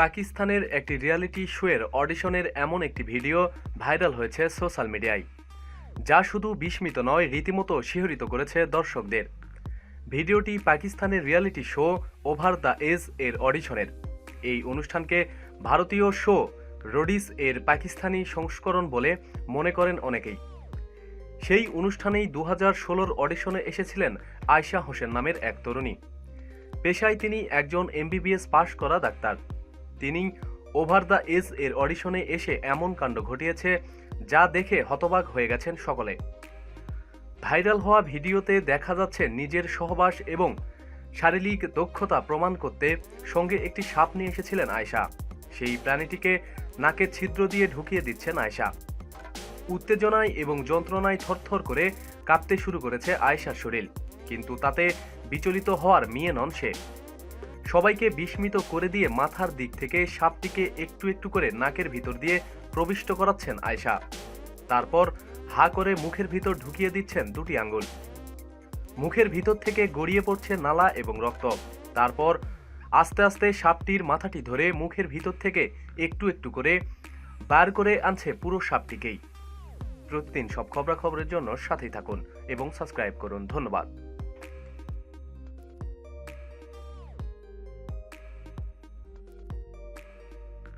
পাকিস্তানের একটি রিয়ালিটি শোয়ের অডিশনের এমন একটি ভিডিও ভাইরাল হয়েছে সোশ্যাল মিডিয়ায় যা শুধু বিস্মিত নয়, রীতিমতো শিহরিত করেছে দর্শকদের। ভিডিওটি পাকিস্তানের reality show over the edge এর অডিশনের এই অনুষ্ঠানকে ভারতীয় শো রোডিস এর পাকিস্তানি সংস্করণ বলে মনে করেন অনেকেই। সেই অনুষ্ঠানেই দু হাজার ষোলোর অডিশনে এসেছিলেন আয়শা হোসেন নামের এক তরুণী। পেশায় তিনি একজন এমবিবিএস পাশ করা ডাক্তার। তিনি ওভার দ্য এজ এর অডিশনে এসে এমন কাণ্ড ঘটিয়েছে যা দেখে হতবাক হয়ে গেছেন সকলে। ভাইরাল হওয়া ভিডিওতে দেখা যাচ্ছে নিজের সহবাস এবং শারীরিক দক্ষতা প্রমাণ করতে সঙ্গে একটি সাপ নিয়ে এসেছিলেন আয়শা। সেই প্রাণীটিকে নাকে ছিদ্র দিয়ে ঢুকিয়ে দিচ্ছেন আয়শা। উত্তেজনায় এবং যন্ত্রণায় থরথর করে কাঁপতে শুরু করেছে আয়শার শরীর, কিন্তু তাতে বিচলিত হওয়ার মেয়ে নন সে। সবাইকে বিস্মিত করে দিয়ে মাথার দিক থেকে সাপটিকে একটু একটু করে নাকের ভিতর দিয়ে প্রবিষ্ট করাচ্ছেন আয়শা। তারপর হা করে মুখের ভিতর ঢুকিয়ে দিচ্ছেন দুটি আঙ্গুল। মুখের ভিতর থেকে গড়িয়ে পড়ছে নালা এবং রক্ত। তারপর আস্তে আস্তে সাপটির মাথাটি ধরে মুখের ভিতর থেকে একটু একটু করে বার করে আনছে পুরো সাপটিকেই। প্রতিদিন সব খবরাখবরের জন্য সাথেই থাকুন এবং সাবস্ক্রাইব করুন। ধন্যবাদ।